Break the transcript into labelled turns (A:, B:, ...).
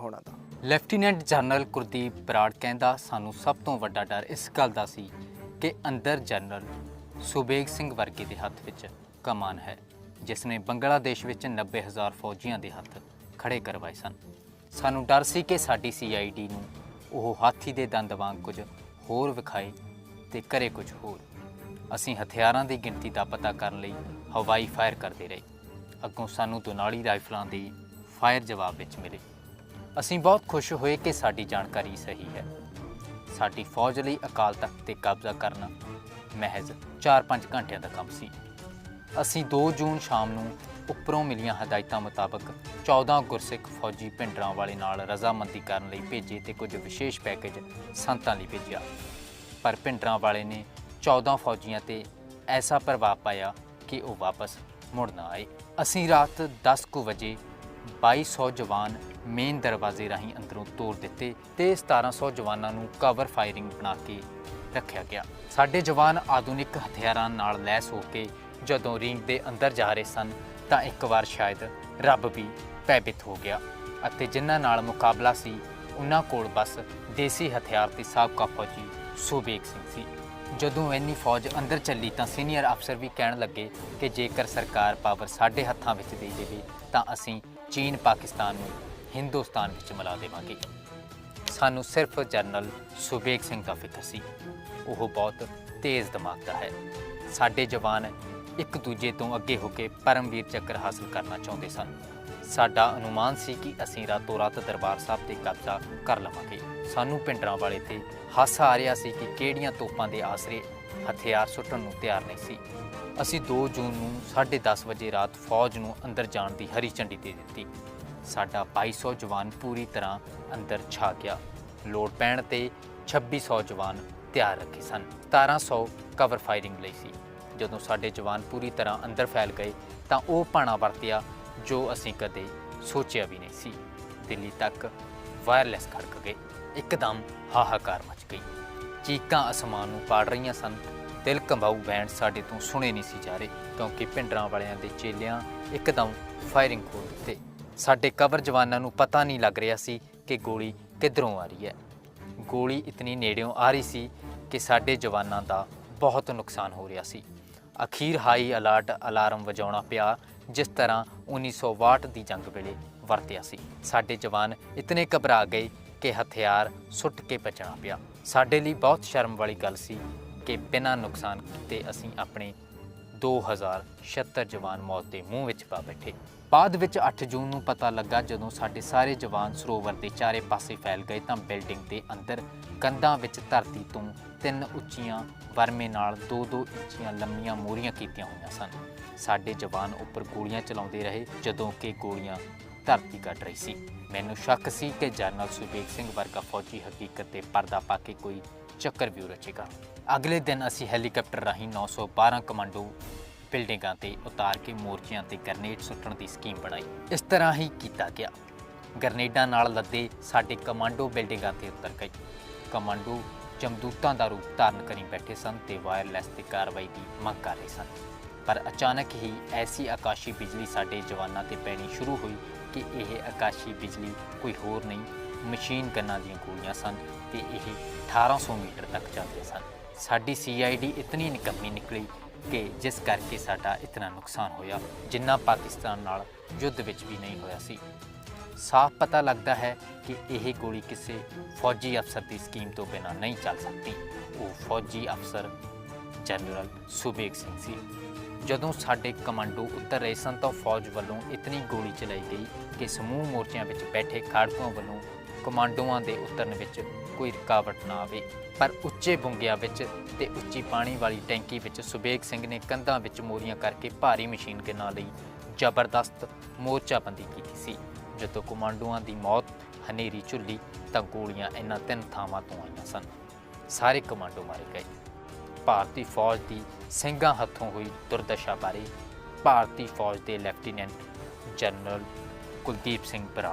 A: ਹੋਣਾ ਦਾ
B: lieutenant general Kuldeep Brar ਕਹਿੰਦਾ, ਸਾਨੂੰ ਸਭ ਤੋਂ ਵੱਡਾ ਡਰ ਇਸ ਗੱਲ ਦਾ ਸੀ ਕਿ ਅੰਦਰ ਜਨਰਲ ਸੁਬੇਗ ਸਿੰਘ ਵਰਗੇ ਦੇ ਹੱਥ ਵਿੱਚ ਕਮਾਨ ਹੈ, ਜਿਸ ਨੇ ਬੰਗਲਾਦੇਸ਼ ਵਿੱਚ 90000 ਫੌਜੀਆਂ ਦੇ ਹੱਥ ਖੜੇ ਕਰਵਾਏ ਸਨ। ਸਾਨੂੰ ਡਰ ਸੀ ਕਿ ਸਾਡੀ ਸੀਆਈਡੀ ਨੂੰ ਉਹ ਹਾਥੀ ਦੇ ਦੰਦ ਵਾਂਗ ਕੁਝ ਹੋਰ ਵਿਖਾਏ ਤੇ ਕਰੇ ਕੁਝ ਹੋਰ। ਅਸੀਂ ਹਥਿਆਰਾਂ ਦੀ ਗਿਣਤੀ ਦਾ ਪਤਾ ਕਰਨ ਲਈ ਹਵਾਈ ਫਾਇਰ ਕਰਦੇ ਰਹੇ। ਅੱਗੋਂ ਸਾਨੂੰ ਦੁਨਾਲੀ ਰਾਈਫਲਾਂ ਦੀ ਫਾਇਰ ਜਵਾਬ ਵਿੱਚ ਮਿਲੇ। ਅਸੀਂ ਬਹੁਤ ਖੁਸ਼ ਹੋਏ ਕਿ ਸਾਡੀ ਜਾਣਕਾਰੀ ਸਹੀ ਹੈ। ਸਾਡੀ ਫੌਜ ਲਈ ਅਕਾਲ ਤਖਤ ਤੇ ਕਬਜ਼ਾ ਕਰਨਾ ਮਹਿਜ਼ 4-5 ਘੰਟਿਆਂ ਦਾ ਕੰਮ ਸੀ। ਅਸੀਂ 2 ਜੂਨ ਸ਼ਾਮ ਨੂੰ ਉੱਪਰੋਂ ਮਿਲੀਆਂ ਹਦਾਇਤਾਂ ਮੁਤਾਬਕ 14 ਗੁਰਸਿੱਖ ਫੌਜੀ ਪਿੰਡਰਾਂ ਵਾਲੇ ਨਾਲ ਰਜ਼ਾਮੰਦੀ ਕਰਨ ਲਈ ਭੇਜੇ ਤੇ ਕੁਝ ਵਿਸ਼ੇਸ਼ ਪੈਕੇਜ ਸੰਤਾਂ ਲਈ ਭੇਜਿਆ। ਪਰ ਪਿੰਡਰਾਂ ਵਾਲੇ ਨੇ 14 ਫੌਜੀਆਂ ਤੇ ਐਸਾ ਪ੍ਰਭਾਵ ਪਾਇਆ ਕਿ ਉਹ ਵਾਪਸ ਮੁੜ ਨਾ ਆਏ। ਅਸੀਂ ਰਾਤ 10 ਕੁ ਵਜੇ 2200 ਜਵਾਨ ਮੇਨ ਦਰਵਾਜ਼ੇ ਰਾਹੀਂ ਅੰਦਰੋਂ ਤੋੜ ਦਿੱਤੇ ਤੇ 1700 ਜਵਾਨਾਂ ਨੂੰ ਕਵਰ ਫਾਇਰਿੰਗ ਬਣਾ ਕੇ ਰੱਖਿਆ ਗਿਆ। ਸਾਡੇ ਜਵਾਨ ਆਧੁਨਿਕ ਹਥਿਆਰਾਂ ਨਾਲ ਲੈਸ ਹੋ ਕੇ ਜਦੋਂ ਰਿੰਗ ਦੇ ਅੰਦਰ ਜਾ ਰਹੇ ਸਨ, ਤਾਂ ਇੱਕ ਵਾਰ ਸ਼ਾਇਦ ਰੱਬ ਵੀ ਭੈਭੀਤ ਹੋ ਗਿਆ ਅਤੇ ਜਿਨ੍ਹਾਂ ਨਾਲ ਮੁਕਾਬਲਾ ਸੀ, ਉਹਨਾਂ ਕੋਲ ਬਸ ਦੇਸੀ ਹਥਿਆਰ ਤੇ ਸਾਬਕਾ ਫੌਜੀ ਸੁਬੇਗ ਸਿੰਘ ਸੀ। ਜਦੋਂ ਇੰਨੀ ਫੌਜ ਅੰਦਰ ਚੱਲੀ ਤਾਂ ਸੀਨੀਅਰ ਅਫਸਰ ਵੀ ਕਹਿਣ ਲੱਗੇ ਕਿ ਜੇਕਰ ਸਰਕਾਰ ਪਾਵਰ ਸਾਡੇ ਹੱਥਾਂ ਵਿੱਚ ਦੇ ਦੇਵੇ, ਤਾਂ ਅਸੀਂ ਚੀਨ, ਪਾਕਿਸਤਾਨ ਨੂੰ ਹਿੰਦੁਸਤਾਨ ਵਿੱਚ ਮਿਲਾ ਦੇਵਾਂਗੇ। ਸਾਨੂੰ ਸਿਰਫ ਜਨਰਲ ਸੁਬੇਗ ਸਿੰਘ ਦਾ ਫਿਕਰ ਸੀ। ਉਹ ਬਹੁਤ ਤੇਜ਼ ਦਿਮਾਗ ਦਾ ਹੈ। ਸਾਡੇ ਜਵਾਨ ਇੱਕ ਦੂਜੇ ਤੋਂ ਅੱਗੇ ਹੋ ਕੇ ਪਰਮਵੀਰ ਚੱਕਰ ਹਾਸਲ ਕਰਨਾ ਚਾਹੁੰਦੇ ਸਨ। ਸਾਡਾ ਅਨੁਮਾਨ ਸੀ ਕਿ ਅਸੀਂ ਰਾਤੋਂ ਰਾਤ ਦਰਬਾਰ ਸਾਹਿਬ ਤੇ ਕਬਜ਼ਾ ਕਰ ਲਵਾਂਗੇ। ਸਾਨੂੰ ਪਿੰਡਰਾਂ ਵਾਲੇ ਤੇ ਹਾਸਾ ਆ ਰਿਹਾ ਸੀ ਕਿ ਕਿਹੜੀਆਂ ਤੋਪਾਂ ਦੇ ਆਸਰੇ ਹਥਿਆਰ ਸੁੱਟਣ ਨੂੰ ਤਿਆਰ ਨਹੀਂ ਸੀ। ਅਸੀਂ 2 ਜੂਨ ਨੂੰ 10:30 ਵਜੇ ਰਾਤ ਫੌਜ ਨੂੰ ਅੰਦਰ ਜਾਣ ਦੀ ਹਰੀ ਝੰਡੀ ਦੇ ਦਿੱਤੀ। ਸਾਡਾ 2200 ਜਵਾਨ ਪੂਰੀ ਤਰ੍ਹਾਂ ਅੰਦਰ ਛਾ ਗਿਆ। ਲੋੜ ਪੈਣ ਤੇ 2600 ਜਵਾਨ ਤਿਆਰ ਰੱਖੇ ਸਨ। 1700 ਕਵਰ ਫਾਇਰਿੰਗ ਲਈ ਸੀ। ਜਦੋਂ ਸਾਡੇ ਜਵਾਨ ਪੂਰੀ ਤਰ੍ਹਾਂ ਅੰਦਰ ਫੈਲ ਗਏ ਤਾਂ ਉਹ ਪਾਣਾ ਵਰਤਿਆ ਜੋ ਅਸੀਂ ਕਦੇ ਸੋਚਿਆ ਵੀ ਨਹੀਂ ਸੀ। ਦਿੱਲੀ ਤੱਕ ਵਾਇਰਲੈਸ ਖੜਕ ਗਏ। ਇੱਕਦਮ ਹਾਹਾਕਾਰ ਮਚ ਗਈ। ਚੀਕਾਂ ਅਸਮਾਨ ਨੂੰ ਪਾੜ ਰਹੀਆਂ ਸਨ। ਦਿਲ ਕੰਬਾਊ ਬੈਂਡ ਸਾਡੇ ਤੋਂ ਸੁਣੇ ਨਹੀਂ ਸੀ ਜਾ ਰਹੇ, ਕਿਉਂਕਿ ਪਿੰਡਰਾਂ ਵਾਲਿਆਂ ਦੇ ਚੇਲਿਆਂ ਇੱਕਦਮ ਫਾਇਰਿੰਗ ਖੋਲ ਦਿੱਤੇ। ਸਾਡੇ ਕਵਰ ਜਵਾਨਾਂ ਨੂੰ ਪਤਾ ਨਹੀਂ ਲੱਗ ਰਿਹਾ ਸੀ ਕਿ ਗੋਲੀ ਕਿੱਧਰੋਂ ਆ ਰਹੀ ਹੈ। ਗੋਲੀ ਇਤਨੀ ਨੇੜਿਓਂ ਆ ਰਹੀ ਸੀ ਕਿ ਸਾਡੇ ਜਵਾਨਾਂ ਦਾ ਬਹੁਤ ਨੁਕਸਾਨ ਹੋ ਰਿਹਾ ਸੀ। ਅਖੀਰ ਹਾਈ ਅਲਰਟ ਅਲਾਰਮ ਵਜਾਉਣਾ ਪਿਆ, ਜਿਸ ਤਰ੍ਹਾਂ 1900 ਵਾਟ ਦੀ ਜੰਗ ਵੇਲੇ ਵਰਤਿਆ ਸੀ। ਸਾਡੇ ਜਵਾਨ ਇਤਨੇ ਘਬਰਾ ਗਏ ਕਿ ਹਥਿਆਰ ਸੁੱਟ ਕੇ ਬਚਣਾ ਪਿਆ। ਸਾਡੇ ਲਈ ਬਹੁਤ ਸ਼ਰਮ ਵਾਲੀ ਗੱਲ ਸੀ ਕਿ ਬਿਨਾਂ ਨੁਕਸਾਨ ਕੀਤੇ ਅਸੀਂ ਆਪਣੇ 2076 ਜਵਾਨ ਮੌਤ ਦੇ ਮੂੰਹ ਵਿੱਚ ਪਾ ਬੈਠੇ। ਬਾਅਦ ਵਿੱਚ 8 ਜੂਨ ਨੂੰ ਪਤਾ ਲੱਗਾ, ਜਦੋਂ ਸਾਡੇ ਸਾਰੇ ਜਵਾਨ ਸਰੋਵਰ ਦੇ ਚਾਰੇ ਪਾਸੇ ਫੈਲ ਗਏ ਤਾਂ ਬਿਲਡਿੰਗ ਦੇ ਅੰਦਰ ਕੰਧਾਂ ਵਿੱਚ ਧਰਤੀ ਤੋਂ ਤਿੰਨ ਉੱਚੀਆਂ ਵਰਮੇ ਨਾਲ 2-2 ਇੰਚੀਆਂ ਲੰਮੀਆਂ ਮੋਰੀਆਂ ਕੀਤੀਆਂ ਹੋਈਆਂ ਸਨ। ਸਾਡੇ ਜਵਾਨ ਉੱਪਰ ਗੋਲੀਆਂ ਚਲਾਉਂਦੇ ਰਹੇ ਜਦੋਂ ਕਿ ਗੋਲੀਆਂ ਧਰਤੀ ਕੱਟ ਰਹੀ ਸੀ। ਮੈਨੂੰ ਸ਼ੱਕ ਸੀ ਕਿ ਜਨਰਲ ਸੁਬੇਗ ਸਿੰਘ ਵਰਗਾ ਫੌਜੀ ਹਕੀਕਤ ਤੇ ਪਰਦਾ ਪਾ ਕੇ ਕੋਈ ਚੱਕਰ ਵੀ ਰਚੇਗਾ। ਅਗਲੇ ਦਿਨ ਅਸੀਂ ਹੈਲੀਕਾਪਟਰ ਰਾਹੀਂ 912 ਕਮਾਂਡੋ ਬਿਲਡਿੰਗਾਂ ਤੇ ਉਤਾਰ ਕੇ ਮੋਰਚਿਆਂ ਤੇ ਗ੍ਰਨੇਡ ਸੁੱਟਣ ਦੀ ਸਕੀਮ ਬਣਾਈ। ਇਸ ਤਰ੍ਹਾਂ ਹੀ ਕੀਤਾ ਗਿਆ। ਗ੍ਰਨੇਡਾਂ ਨਾਲ ਲੱਦੇ ਸਾਡੇ ਕਮਾਂਡੋ ਬਿਲਡਿੰਗਾਂ ਤੇ ਉਤਰ ਗਏ। ਕਮਾਂਡੋ ਜਮਦੂਤਾਂ ਦਾ ਰੂਪ ਧਾਰਨ ਕਰੀ ਬੈਠੇ ਸਨ ਤੇ ਵਾਇਰਲੈਸ ਤੇ ਕਾਰਵਾਈ ਦੀ ਮੰਗ ਕਰ ਰਹੇ ਸਨ। ਪਰ ਅਚਾਨਕ ਹੀ ਐਸੀ ਆਕਾਸ਼ੀ ਬਿਜਲੀ ਸਾਡੇ ਜਵਾਨਾਂ ਤੇ ਪੈਣੀ ਸ਼ੁਰੂ ਹੋਈ ਕਿ ਇਹ ਆਕਾਸ਼ੀ ਬਿਜਲੀ ਕੋਈ ਹੋਰ ਨਹੀਂ, ਮਸ਼ੀਨ ਗੰਨਾਂ ਦੀਆਂ ਗੋਲੀਆਂ ਸਨ ਤੇ ਇਹ 1800 ਮੀਟਰ ਤੱਕ ਜਾਂਦੀਆਂ ਸਨ। ਸਾਡੀ ਸੀਆਈਡੀ ਇਤਨੀ ਨਿਕੰਮੀ ਨਿਕਲੀ ਕਿ ਜਿਸ ਕਰਕੇ ਸਾਡਾ ਇਤਨਾ ਨੁਕਸਾਨ ਹੋਇਆ, ਜਿੰਨਾ ਪਾਕਿਸਤਾਨ ਨਾਲ ਯੁੱਧ ਵਿੱਚ ਵੀ ਨਹੀਂ ਹੋਇਆ ਸੀ। ਸਾਫ਼ ਪਤਾ ਲੱਗਦਾ ਹੈ ਕਿ ਇਹ ਗੋਲੀ ਕਿਸੇ ਫੌਜੀ ਅਫਸਰ ਦੀ ਸਕੀਮ ਤੋਂ ਬਿਨਾਂ ਨਹੀਂ ਚੱਲ ਸਕਦੀ। ਉਹ ਫੌਜੀ ਅਫਸਰ ਜਨਰਲ ਸੁਬੇਗ ਸਿੰਘ ਸੀ। ਜਦੋਂ ਸਾਡੇ ਕਮਾਂਡੋ ਉਤਰ ਰਹੇ ਸਨ ਤਾਂ ਫੌਜ ਵੱਲੋਂ ਇਤਨੀ ਗੋਲੀ ਚਲਾਈ ਗਈ ਕਿ ਸਮੂਹ ਮੋਰਚਿਆਂ ਵਿੱਚ ਬੈਠੇ ਖਾੜਕੂਆਂ ਵੱਲੋਂ ਕਮਾਂਡੋਆਂ ਦੇ ਉਤਰਨ ਵਿੱਚ ਕੋਈ ਰੁਕਾਵਟ ਨਾ ਆਵੇ। ਪਰ ਉੱਚੇ ਬੁੰਗਿਆਂ ਵਿੱਚ ਤੇ ਉੱਚੀ ਪਾਣੀ ਵਾਲੀ ਟੈਂਕੀ ਵਿੱਚ ਸੁਬੇਗ ਸਿੰਘ ਨੇ ਕੰਧਾਂ ਵਿੱਚ ਮੋਰੀਆਂ ਕਰਕੇ ਭਾਰੀ ਮਸ਼ੀਨ ਗਨਾਂ ਲਈ ਜ਼ਬਰਦਸਤ ਮੋਰਚਾਬੰਦੀ ਕੀਤੀ ਸੀ। ਜਦੋਂ ਕਮਾਂਡੋਆਂ ਦੀ ਮੌਤ, ਹਨੇਰੀ ਝੁੱਲੀ ਤਾਂ ਗੋਲੀਆਂ ਇਹਨਾਂ ਤਿੰਨ ਥਾਵਾਂ ਤੋਂ ਆਈਆਂ ਸਨ। ਸਾਰੇ ਕਮਾਂਡੋ ਮਾਰੇ ਗਏ। ਭਾਰਤੀ ਫੌਜ ਦੀ ਸਿੰਘਾਂ ਹੱਥੋਂ ਹੋਈ ਦੁਰਦਸ਼ਾ ਬਾਰੇ ਭਾਰਤੀ ਫੌਜ ਦੇ ਲੈਫਟੀਨੈਂਟ ਜਨਰਲ ਕੁਲਦੀਪ ਸਿੰਘ ਬਰਾ